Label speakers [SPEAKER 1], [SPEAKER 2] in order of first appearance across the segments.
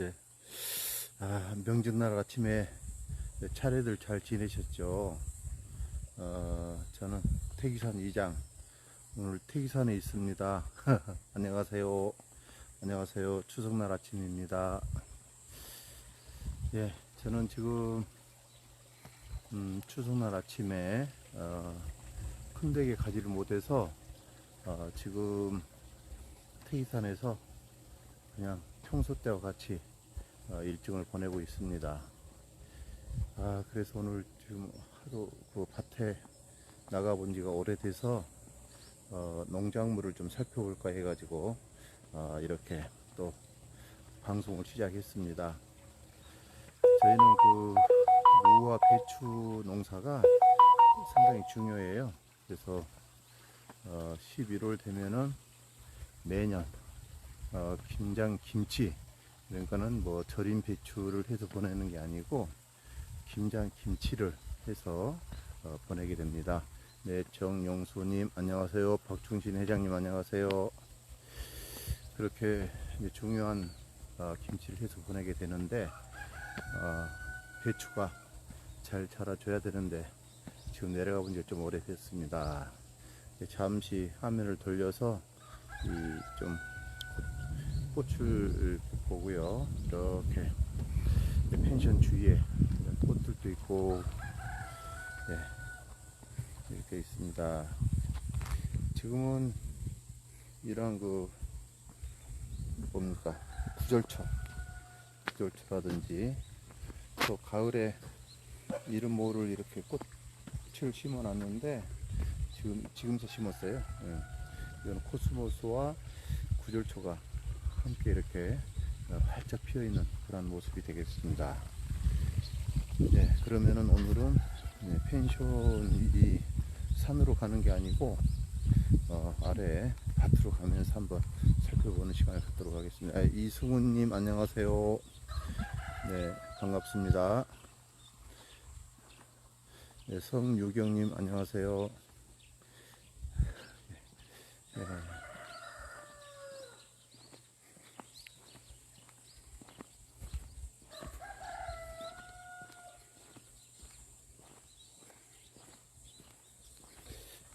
[SPEAKER 1] 예. 아, 명절날 아침에 차례들 잘 지내셨죠? 어, 저는 태기산 이장. 오늘 태기산에 있습니다. 안녕하세요. 안녕하세요. 추석날 아침입니다. 예, 저는 지금, 음, 추석날 아침에, 어, 큰 댁에 가지를 못해서, 어, 지금 태기산에서 그냥 평소 때와 같이 어, 일정을 보내고 있습니다. 아, 그래서 오늘 지금 하루 그 밭에 나가본 지가 오래돼서 어, 농작물을 좀 살펴볼까 해가지고 어, 이렇게 또 방송을 시작했습니다. 저희는 그 무와 배추 농사가 상당히 중요해요. 그래서 어, 11월 되면은 매년 어, 김장 김치 그러니까는 뭐 절임 배추를 해서 보내는 게 아니고 김장 김치를 해서 어, 보내게 됩니다. 네, 정용수님 안녕하세요. 박충신 회장님 안녕하세요. 그렇게 중요한 어, 김치를 해서 보내게 되는데 어, 배추가 잘 자라줘야 되는데 지금 내려가 본 지 좀 오래됐습니다. 잠시 화면을 돌려서 이 좀 꽃을 보고요. 이렇게 펜션 주위에 꽃들도 있고, 네, 이렇게 있습니다. 지금은 이런 그 뭡니까 구절초, 구절초라든지 또 가을에 이름 모를 이렇게 꽃을 심어 놨는데 지금 지금서 심었어요. 예. 이건 코스모스와 구절초가 함께 이렇게 어, 활짝 피어 있는 그런 모습이 되겠습니다. 네, 그러면은 오늘은 네, 펜션이 산으로 가는 게 아니고 어, 아래 밭으로 가면서 한번 살펴보는 시간을 갖도록 하겠습니다. 아, 이승훈님 안녕하세요. 네, 반갑습니다. 네, 성유경님 안녕하세요. 네.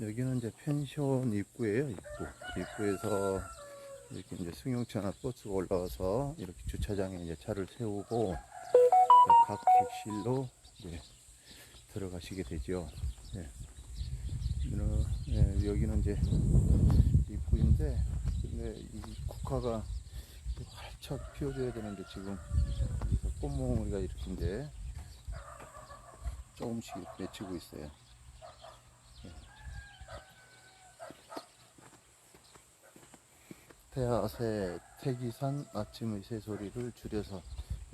[SPEAKER 1] 여기는 이제 펜션 입구예요, 입구. 입구에서 이렇게 이제 승용차나 버스가 올라와서 이렇게 주차장에 이제 차를 세우고 각 객실로 이제 들어가시게 되죠. 예. 예, 여기는 이제 입구인데, 근데 이 국화가 활짝 피어줘야 되는데 지금 꽃몽이가 이렇게 이제 조금씩 맺히고 있어요. 태아새 태기산 아침의 새소리를 줄여서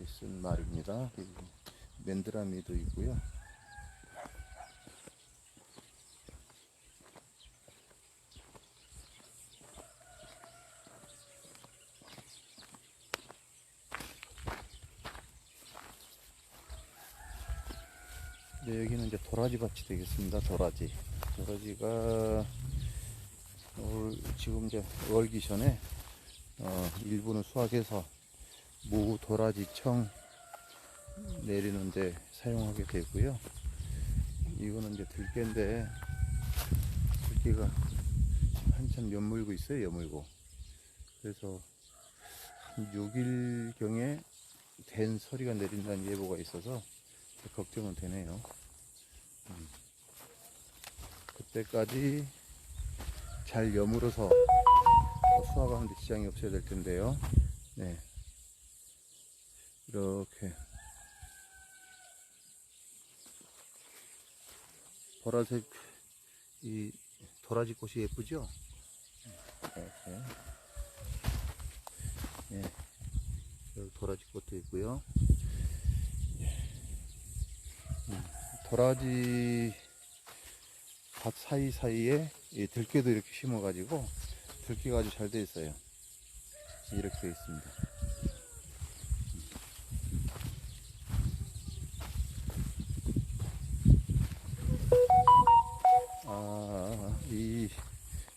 [SPEAKER 1] 쓴 말입니다. 맨드라미도 있고요. 네, 여기는 이제 도라지 밭이 되겠습니다. 도라지. 도라지가 올, 지금 이제 월기 전에 어, 일부는 수확해서 무, 도라지, 청 내리는데 사용하게 되고요. 이거는 이제 들깨인데 들깨가 한참 연물고 있어요. 연물고. 그래서 한 6일 경에 된 서리가 내린다는 예보가 있어서 걱정은 되네요. 음. 그때까지 잘 여물어서 수확하는데 지장이 없어야 될 텐데요. 네. 이렇게 보라색 이 도라지 꽃이 예쁘죠? 이렇게 예. 여기 도라지 꽃도 있고요. 음, 도라지 밭 사이사이에 이 들깨도 이렇게 심어가지고 들깨가 아주 잘 돼 있어요. 이렇게 돼 있습니다. 아, 이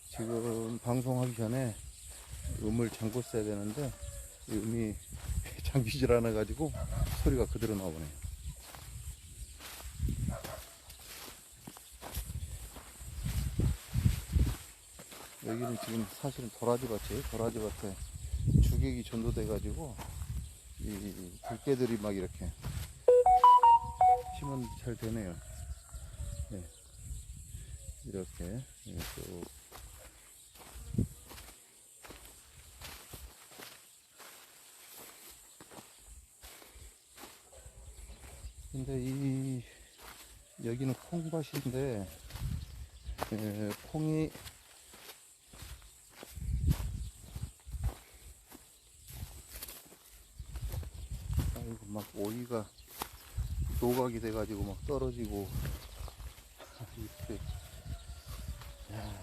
[SPEAKER 1] 지금 방송하기 전에 음을 잠궈 써야 되는데 이 음이 잠기질 않아가지고 소리가 그대로 나오네요. 여기는 지금 사실은 도라지 밭이에요. 도라지 밭에 주객이 전도돼가지고 이 들깨들이 막 이렇게 심은 잘 되네요. 네. 이렇게 예, 또 근데 이 여기는 콩밭인데 예, 콩이 이고 막 오이가 노각이 돼가지고 막 떨어지고. 이렇게. 야,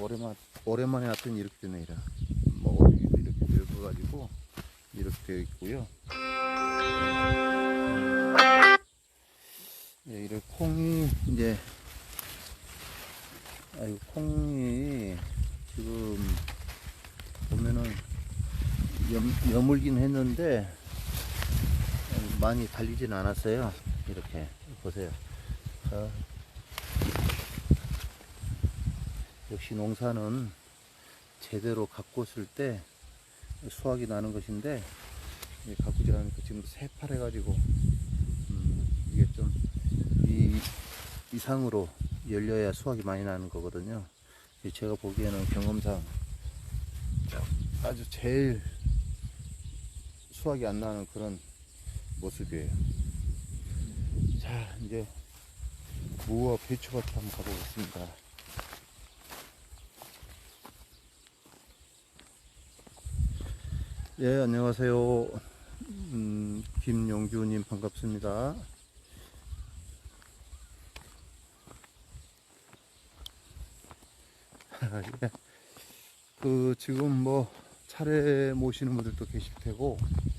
[SPEAKER 1] 오랜만 오랜만에 왔더니 이렇게 되네 이라. 뭐 오이도 이렇게 늙어가지고 이렇게 되어 있고요. 예, 이렇게 콩이 이제 아이고 콩이 지금 보면은 염, 여물긴 했는데 어, 많이 달리진 않았어요. 이렇게 보세요. 자, 역시 농사는 제대로 가꿨을 때 수확이 나는 것인데 이 가꾸질 않으니까 지금 새파래가지고 음, 이게 좀 이 이상으로 열려야 수확이 많이 나는 거거든요. 이 제가 보기에는 경험상 아주 제일 수확이 안 나는 그런 모습이에요. 자, 이제 무와 배추밭 한번 가보겠습니다. 예, 안녕하세요. 음, 김용규님 반갑습니다. 예. 그 지금 뭐 차례 모시는 분들도 계실 테고 그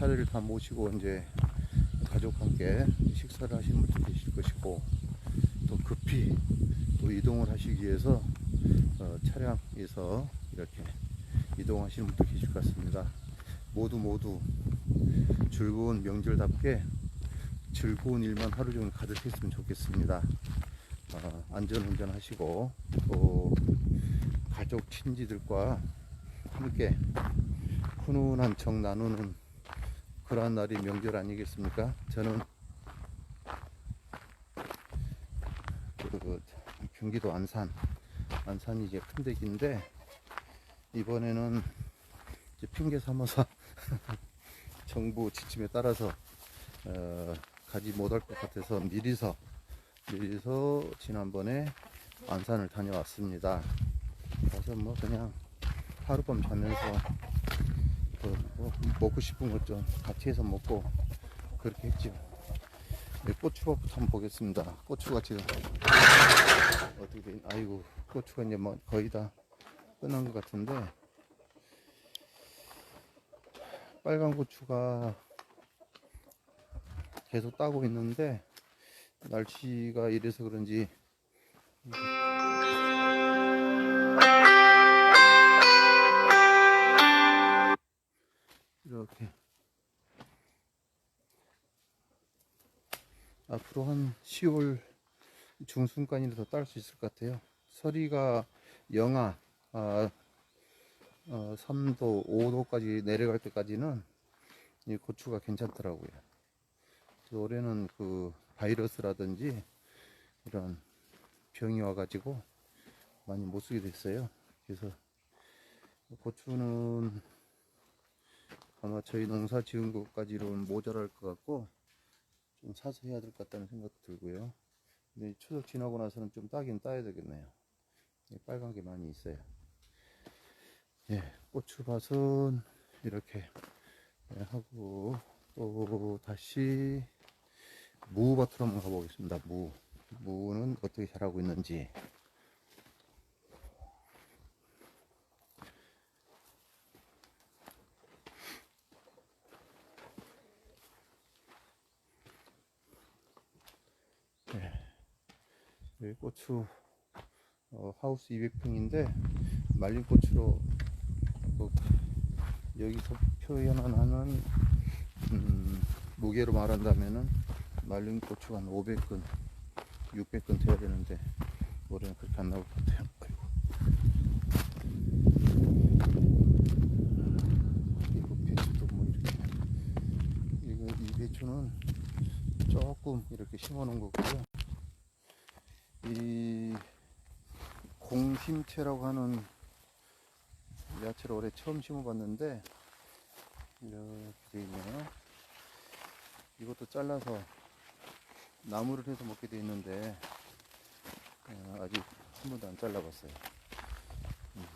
[SPEAKER 1] 차례를 다 모시고 이제 가족과 함께 식사를 하시는 분도 계실 것이고 또 급히 또 이동을 하시기 위해서 어, 차량에서 이렇게 이동하시는 분도 계실 것 같습니다. 모두 모두 즐거운 명절답게 즐거운 일만 하루 종일 가득했으면 좋겠습니다. 어, 안전운전 하시고 또 가족 친지들과 함께 훈훈한 정 나누는 그러한 날이 명절 아니겠습니까? 저는 그 경기도 안산 안산이 이제 큰 댁인데 이번에는 이제 핑계 삼아서 정부 지침에 따라서 어, 가지 못할 것 같아서 미리서 미리서 지난번에 안산을 다녀왔습니다. 가서 뭐 그냥 하룻밤 자면서 그뭐 먹고 싶은 것 좀 같이 해서 먹고 그렇게 했죠. 네, 고추밥부터 한번 보겠습니다. 고추가 지금 어떻게 돼? 아이고 고추가 이제 뭐 거의 다 끝난 것 같은데 빨간 고추가 계속 따고 있는데 날씨가 이래서 그런지 앞으로 한 10월 중순까지는 더딸수 있을 것 같아요. 서리가 영하 아, 어, 3도, 5도까지 내려갈 때까지는 이 고추가 괜찮더라고요. 올해는 그 바이러스라든지 이런 병이 와가지고 많이 못 쓰게 됐어요. 그래서 고추는 아마 저희 농사 지은 것까지로는 모자랄 것 같고 좀 사서 해야 될 것 같다는 생각도 들고요. 근데 추석 지나고 나서는 좀 따긴 따야 되겠네요. 이 빨간 게 많이 있어요. 예, 고추밭은 이렇게 예, 하고 또 다시 무밭으로 한번 가보겠습니다. 무 무는 어떻게 자라고 있는지 여기 고추 어, 하우스 200평인데 말린 고추로 그 여기서 표현하는 음, 무게로 말한다면은 말린 고추가 한 500근, 600근 돼야 되는데 올해는 그렇게 안 나올 것 같아요. 이거 배추도 뭐 이렇게 이거 이 배추는 조금 이렇게 심어 놓은 거고요. 이 공심채라고 하는 야채를 올해 처음 심어봤는데 이렇게 돼 있네요. 이것도 잘라서 나무를 해서 먹게 돼 있는데 어, 아직 한 번도 안 잘라봤어요. 음.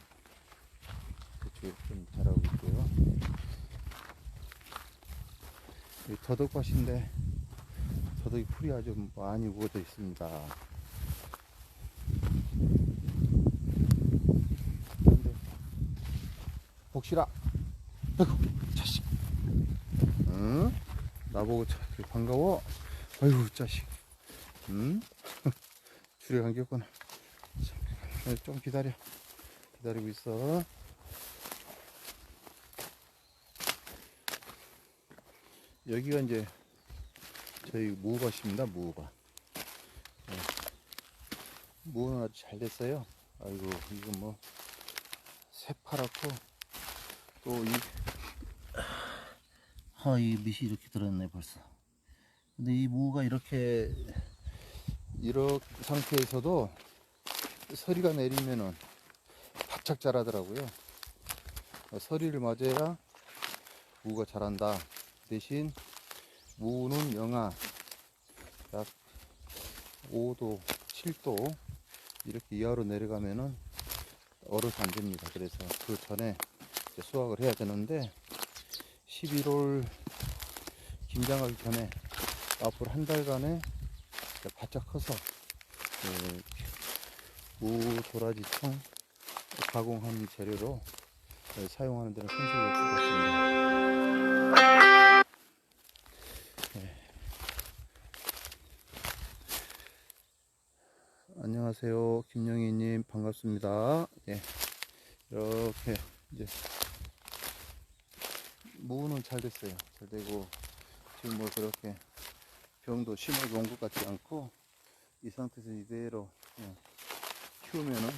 [SPEAKER 1] 그쪽에 좀 자라고 있고요. 이 더덕밭인데 더덕이 풀이 아주 많이 우거져 있습니다. 근데 복실아, 아이고 자식, 응? 나보고 자, 반가워. 아이고 자식, 응? 줄에 감겼구나. 자, 좀 기다려. 기다리고 있어. 여기가 이제 저희 무밭입니다. 무밭. 네. 무는 아주 잘 됐어요. 아이고 이거 뭐 새파랗고 또 이 아, 이 밑이 이렇게 들었네 벌써. 근데 이 무가 이렇게 이런 상태에서도 서리가 내리면은 바짝 자라더라고요. 어, 서리를 맞아야 무가 자란다. 대신 무는 영하 약 5도, 7도 이렇게 이하로 내려가면은 얼어서 안 됩니다. 그래서 그 전에 이제 수확을 해야 되는데 11월 김장하기 전에 앞으로 한 달간에 바짝 커서 그무 도라지 청 가공한 재료로 네, 사용하는 데는 손색이 없을 것 같습니다. 네. 안녕하세요. 김영희님 반갑습니다. 예. 이렇게 이제 무는 잘 됐어요. 잘 되고 지금 뭐 그렇게 병도 심하게 온 것 같지 않고 이 상태에서 이대로 키우면은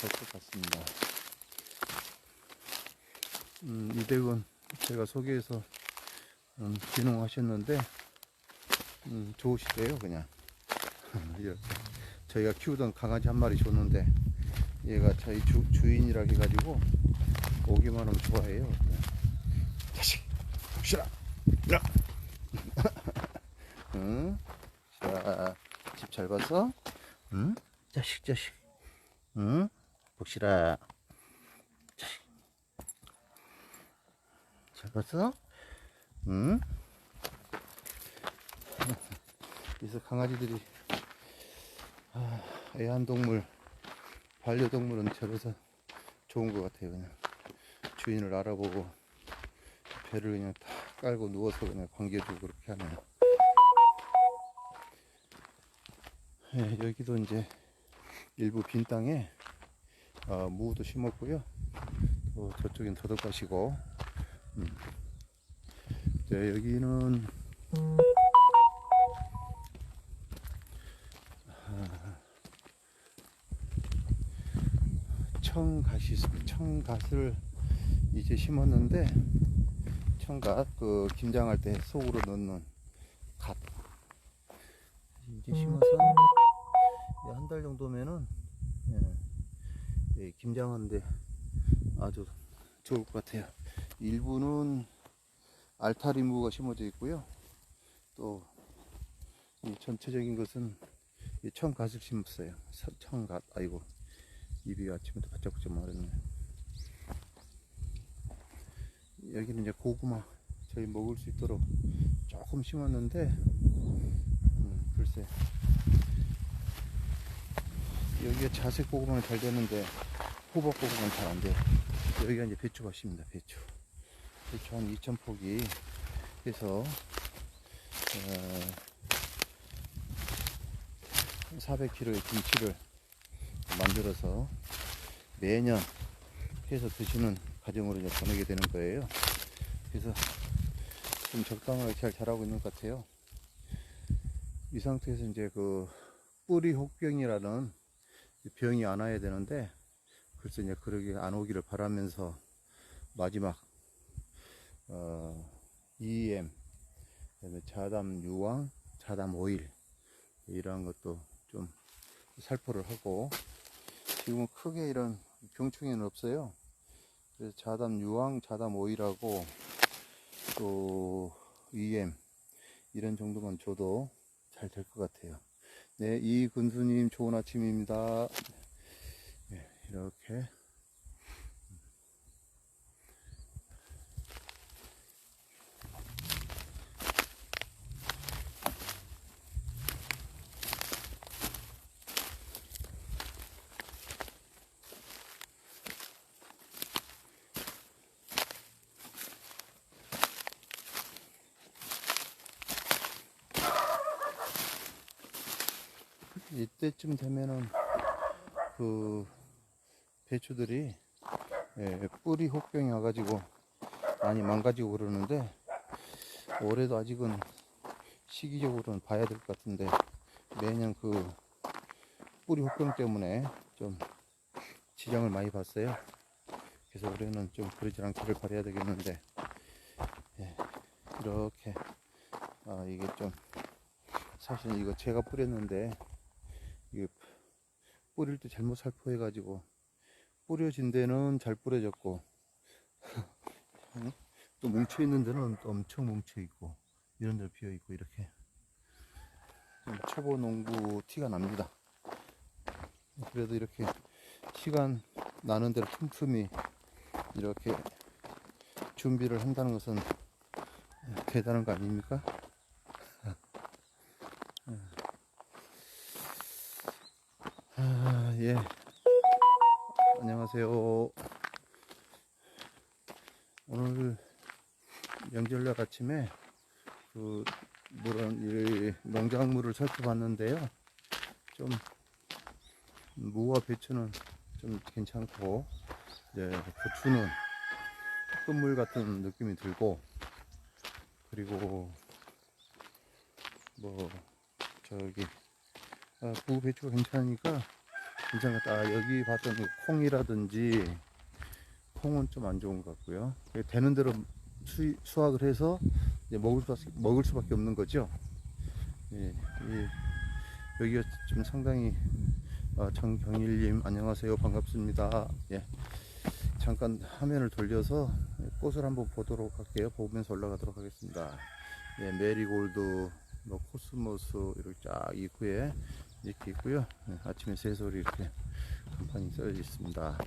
[SPEAKER 1] 될 것 같습니다. 음, 이백은 제가 소개해서 음, 귀농하셨는데 음, 좋으시대요 그냥 이렇게 저희가 키우던 강아지 한 마리 줬는데 얘가 저희 주, 주인이라 해가지고 오기만 하면 좋아해요. 자식 싫어 야 응? 자, 집 잘 봤어? 응? 자식 자식 응? 복실아 자식 잘 봤어? 응? 그래서 강아지들이 아, 애완동물 반려동물은 저래서 좋은 것 같아요 그냥 주인을 알아보고 배를 그냥 다 깔고 누워서 그냥 반겨주고 그렇게 하네요 예, 여기도 이제 일부 빈 땅에 어, 무도 심었고요 또 저쪽엔 더덕밭이고 음. 자, 여기는 청갓이 청갓을 이제 심었는데 청갓 그 김장할 때 속으로 넣는 갓 이제 심어서 한 달 정도면은 예, 예, 김장하는데 아주 좋을 것 같아요. 일부는 알타리무가 심어져 있고요. 또이 전체적인 것은 이 청갓을 심었어요. 서- 청갓 아이고 입이 아침부터 바짝바짝 마르네. 여기는 이제 고구마 저희 먹을 수 있도록 조금 심었는데 음, 글쎄 여기가 자색 고구마는 잘 되는데 호박 고구마는 잘 안 돼요. 여기가 이제 배추밭입니다. 배추 배추 한 2,000포기 해서 어, 400kg의 김치를 만들어서 매년 해서 드시는 과정으로 이제 보내게 되는 거예요. 그래서 좀 적당하게 잘 자라고 있는 것 같아요. 이 상태에서 이제 그 뿌리 혹병이라는 병이 안 와야 되는데 글쎄 이제 그러게 안 오기를 바라면서 마지막 어, EM 그다음에 자담 유황, 자담 오일 이러한 것도 좀 살포를 하고 지금은 크게 이런 병충해는 없어요. 그래서 자담 유황, 자담 오일하고 또 EM 이런 정도만 줘도 잘 될 것 같아요. 네, 이근수님 좋은 아침입니다. 네, 이렇게 이때쯤 되면은 그 배추들이 예, 뿌리 혹병이 와가지고 많이 망가지고 그러는데 올해도 아직은 시기적으로는 봐야 될 것 같은데 매년 그 뿌리 혹병 때문에 좀 지장을 많이 봤어요. 그래서 올해는 좀 그러지 않기를 바라야 되겠는데 예, 이렇게 아 이게 좀 사실 이거 제가 뿌렸는데 뿌릴 때 잘못 살포해가지고 뿌려진 데는 잘 뿌려졌고 응? 또 뭉쳐 있는 데는 또 엄청 뭉쳐 있고 이런 데 비어 있고 이렇게 좀 초보 농부 티가 납니다. 그래도 이렇게 시간 나는 대로 틈틈이 이렇게 준비를 한다는 것은 대단한 거 아닙니까? 예. 안녕하세요. 오늘 명절날 아침에 그 물은 이 농작물을 살펴봤는데요. 좀 무와 배추는 좀 괜찮고 이제 고추는 끝물 같은 느낌이 들고 그리고 뭐 저기 아, 무 배추가 괜찮으니까 괜찮겠다. 아, 여기 봤던 그 콩이라든지 콩은 좀 안 좋은 것 같고요. 되는 대로 수, 수확을 해서 먹을, 수, 먹을 수밖에 없는 거죠. 예, 예, 여기가 좀 상당히 아, 정경일님 안녕하세요 반갑습니다. 예, 잠깐 화면을 돌려서 꽃을 한번 보도록 할게요. 보면서 올라가도록 하겠습니다. 예, 메리골드, 뭐 코스모스 이렇게 쫙 입구에 이렇게 있고요. 네, 아침에 새소리 이렇게 간판이 써져 있습니다.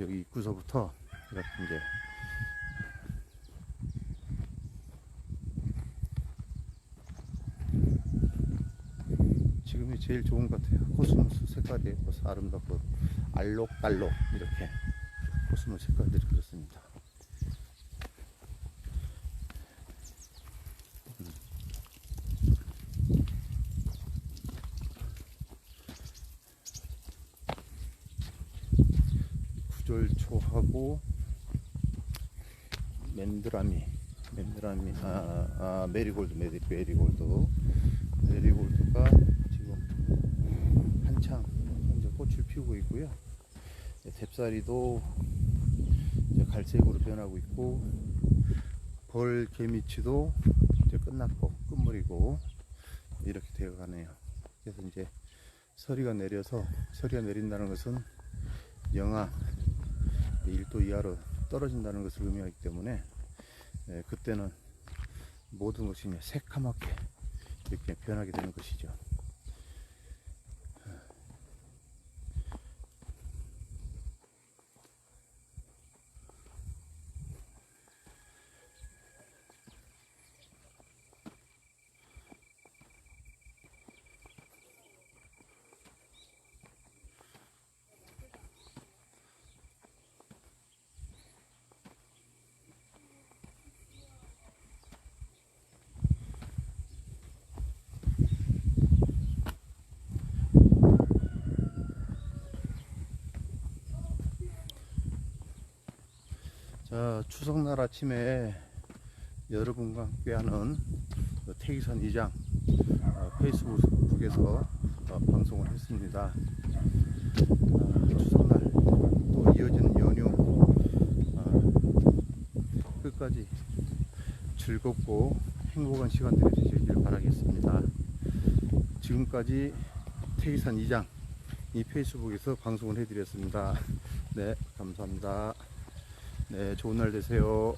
[SPEAKER 1] 여기 입구서부터 이렇게 이제 지금이 제일 좋은 것 같아요. 코스모스 색깔이 아름답고 알록달록 이렇게 코스모스 색깔들이 그렇습니다. 구절초하고 맨드라미 맨드라미 아, 아 메리골드 메리, 메리골드. 메리골드가 지금 한창 이제 꽃을 피우고 있고요. 뎁사리도 이제 갈색으로 변하고 있고 벌 개미치도 이제 끝났고 끝물이고 이렇게 되어 가네요. 그래서 이제 서리가 내려서 서리가 내린다는 것은 영하 1도 이하로 떨어진다는 것을 의미하기 때문에 예, 그때는 모든 것이 새카맣게 이렇게 변하게 되는 것이죠. 추석날 아침에 여러분과 함께하는 그 태기산 이장 어, 페이스북에서 어, 방송을 했습니다. 아, 추석날 또 이어지는 연휴 아, 끝까지 즐겁고 행복한 시간들이 되시길 바라겠습니다. 지금까지 태기산 이장 이 페이스북에서 방송을 해드렸습니다. 네, 감사합니다. 네, 좋은 날 되세요.